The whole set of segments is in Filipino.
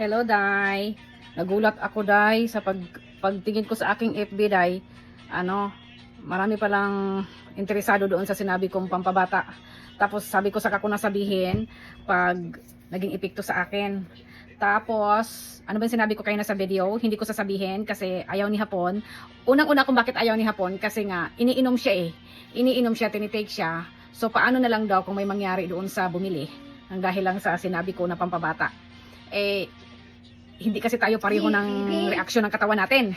Hello, Day. Nagulat ako, Day, sa pag, pagtingin ko sa aking FB, Day. Ano, marami palang interesado doon sa sinabi kong pampabata. Tapos sabi ko sa kako na sabihin pag naging epekto sa akin. Tapos, ano ba sinabi ko kayo na sa video? Hindi ko sasabihin kasi ayaw ni Hapon. Unang-una kung bakit ayaw ni Hapon kasi nga iniinom siya eh. Iniinom siya, tinitake siya. So paano na lang daw kung may mangyari doon sa bumili? Ang dahil lang sa sinabi ko na pampabata. Eh, hindi kasi tayo pareho ng reaksyon ng katawan natin.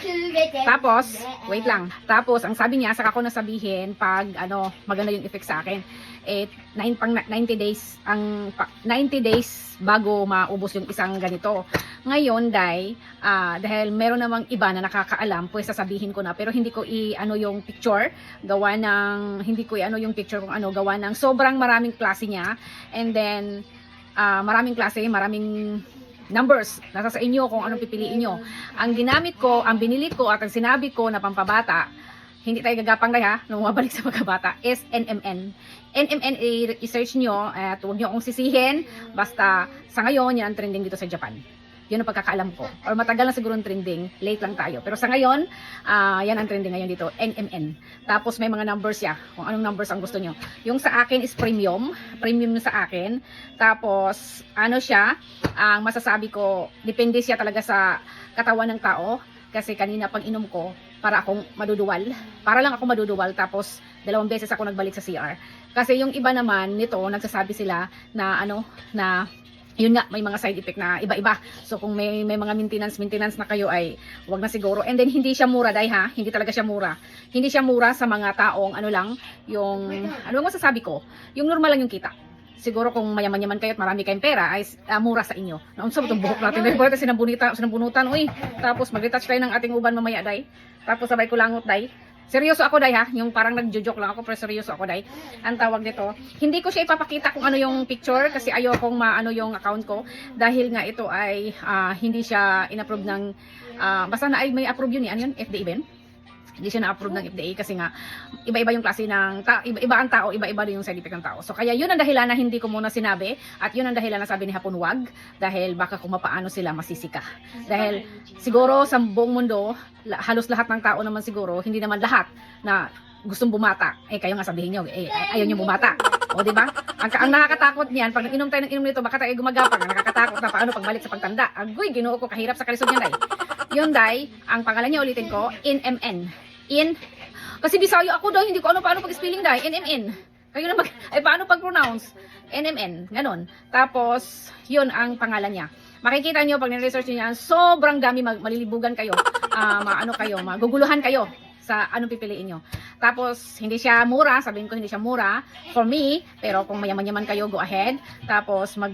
Tapos, wait lang. Tapos, ang sabi niya, saka ko nasabihin pag ano, maganda yung effect sa akin. Eh, nine, pang 90 days, ang pa- 90 days bago maubos yung isang ganito. Ngayon, Day, ah, dahil meron namang iba na nakakaalam, pues sasabihin ko na, pero hindi ko i-ano yung picture, gawa ng, hindi ko i-ano yung picture kung ano, gawa ng sobrang maraming klase niya. And then, ah, maraming klase, maraming numbers. Nasa sa inyo kung anong pipiliin nyo. Ang ginamit ko, ang binili ko at ang sinabi ko na pampabata, hindi tayo gagapang na ha, nung mabalik sa pagkabata, is NMN. NMN, i-search nyo at huwag nyo akong sisihin. Basta sa ngayon, yan ang trending dito sa Japan. Yun ang pagkakaalam ko. Or matagal na siguro trending, late lang tayo. Pero sa ngayon, ah, yan ang trending ngayon dito, NMN. Tapos may mga numbers ya, kung anong numbers ang gusto nyo. Yung sa akin is premium, premium sa akin. Tapos, ano siya, ang masasabi ko, depende siya talaga sa katawan ng tao. Kasi kanina pag inom ko, para akong maduduwal. Para lang ako maduduwal. Tapos, dalawang beses ako nagbalik sa CR. Kasi yung iba naman nito, nagsasabi sila na ano, na yun nga, may mga side effect na iba-iba. So kung may may mga maintenance maintenance na kayo ay wag na siguro. And then hindi siya mura dai ha, hindi talaga siya mura. Hindi siya mura sa mga taong ano lang, yung ano ang masasabi ko, yung normal lang yung kita. Siguro kung mayaman-yaman kayo at marami kayong pera ay ah, mura sa inyo. Naunsa ba itong buhok natin? Dahil ba sinabunita, sinabunutan, uy. Tapos mag-retouch tayo ng ating uban mamaya, day. Tapos sabay ko langot, day. Seryoso ako, day, ha? Yung parang nagjo-joke lang ako, pero seryoso ako, day. Ang tawag nito. Hindi ko siya ipapakita kung ano yung picture kasi ayokong maano yung account ko. Dahil nga ito ay ah, hindi siya in-approve ng, ah, basta na ay may approve yun, eh. ano yun? FDA Ben? Hindi siya na-approve ng FDA kasi nga iba-iba yung klase ng iba-iba ang tao, iba-iba din yung side effect ng tao. So kaya yun ang dahilan na hindi ko muna sinabi at yun ang dahilan na sabi ni Hapon wag dahil baka kung mapaano sila masisika. Dahil siguro sa buong mundo, halos lahat ng tao naman siguro, hindi naman lahat na gustong bumata. Eh kayo nga sabihin niyo, eh ay- ayaw niyo bumata. O di ba? Ang, ang nakakatakot niyan, pag inom tayo ng inom nito, baka tayo gumagapang. Ang nakakatakot na paano pagbalik sa pagtanda. Agoy, ginoo ko kahirap sa kalisod niyan, day. Yun, day, ang pangalan niya ulitin ko, INMN. In, kasi Bisayo ako daw, hindi ko ano paano pag-spelling day, NMN. Kayo na mag, ay paano pag-pronounce? NMN, ganun. Tapos, yun ang pangalan niya. Makikita niyo pag ni-research niyo yan, sobrang dami, mag, malilibugan kayo, ah maano kayo, maguguluhan kayo sa anong pipiliin nyo. Tapos, hindi siya mura, sabihin ko hindi siya mura for me, pero kung mayaman-yaman kayo, go ahead. Tapos, mag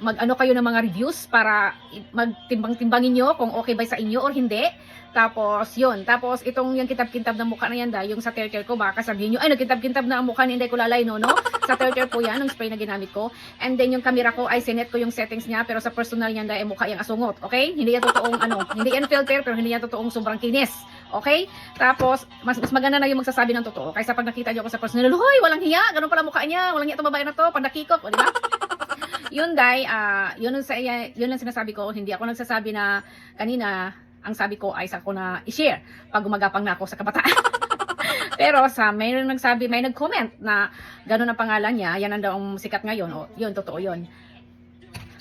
mag ano kayo ng mga reviews para magtimbang-timbangin nyo kung okay ba sa inyo or hindi. Tapos, yun. Tapos, itong yung kitab-kintab na mukha na yan, da, yung sa tertiary ko, baka sabihin nyo, ay, nagkitab-kintab na ang mukha ni Inday Kulalay, no, no? Sa tertiary po yan, yung spray na ginamit ko. And then, yung camera ko, ay sinet ko yung settings niya, pero sa personal niyan, dahil mukha yung asungot, okay? Hindi yan totoong, ano, hindi yan filter, pero hindi yan totoong sobrang kinis. Okay? Tapos, mas, mas maganda na yung magsasabi ng totoo. Kaysa pag nakita niyo ako sa personal, hoy, walang hiya, ganun pala mukha niya, walang hiya itong babae na to, pag nakikop, o, di ba? Yun dai, ah, yun ang sa yun ang sinasabi ko, hindi ako nagsasabi na kanina ang sabi ko ay sa ko na i-share pag gumagapang na ako sa kabataan. Pero sa may nagsabi, may nag-comment na gano'n ang pangalan niya, yan ang daw ang sikat ngayon. O, yun, totoo yun.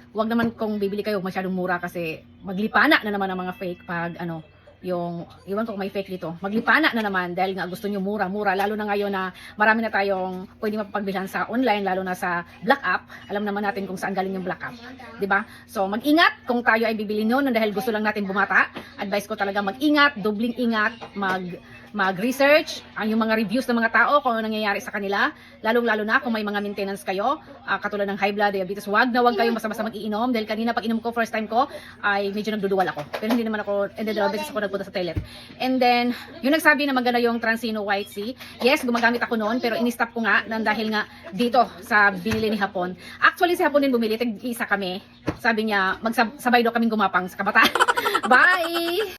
Huwag naman kung bibili kayo masyadong mura kasi maglipana na naman ang mga fake pag ano, yung, iwan ko may fake dito, maglipana na naman dahil nga gusto nyo mura-mura, lalo na ngayon na marami na tayong pwede mapagbilhan sa online, lalo na sa Black App. Alam naman natin kung saan galing yung Black App. 'di ba? So mag-ingat kung tayo ay bibili noon dahil gusto lang natin bumata. Advice ko talaga mag-ingat, dobling ingat, mag mag-research ang yung mga reviews ng mga tao kung ano nangyayari sa kanila, lalong-lalo na kung may mga maintenance kayo, ah, katulad ng high blood, diabetes, wag na wag kayo basta-basta mag-iinom dahil kanina pag inom ko first time ko ay medyo nagduduwal ako. Pero hindi naman ako, and then dalawang beses ako nagpunta sa toilet. And then, yung nagsabi na maganda yung Transino White Sea, yes, gumagamit ako noon, pero in-stop ko nga nang dahil nga dito sa binili ni Hapon. Actually, si Hapon din bumili, tag-isa kami. Sabi niya, magsabay daw kaming gumapang sa kabataan. Bye!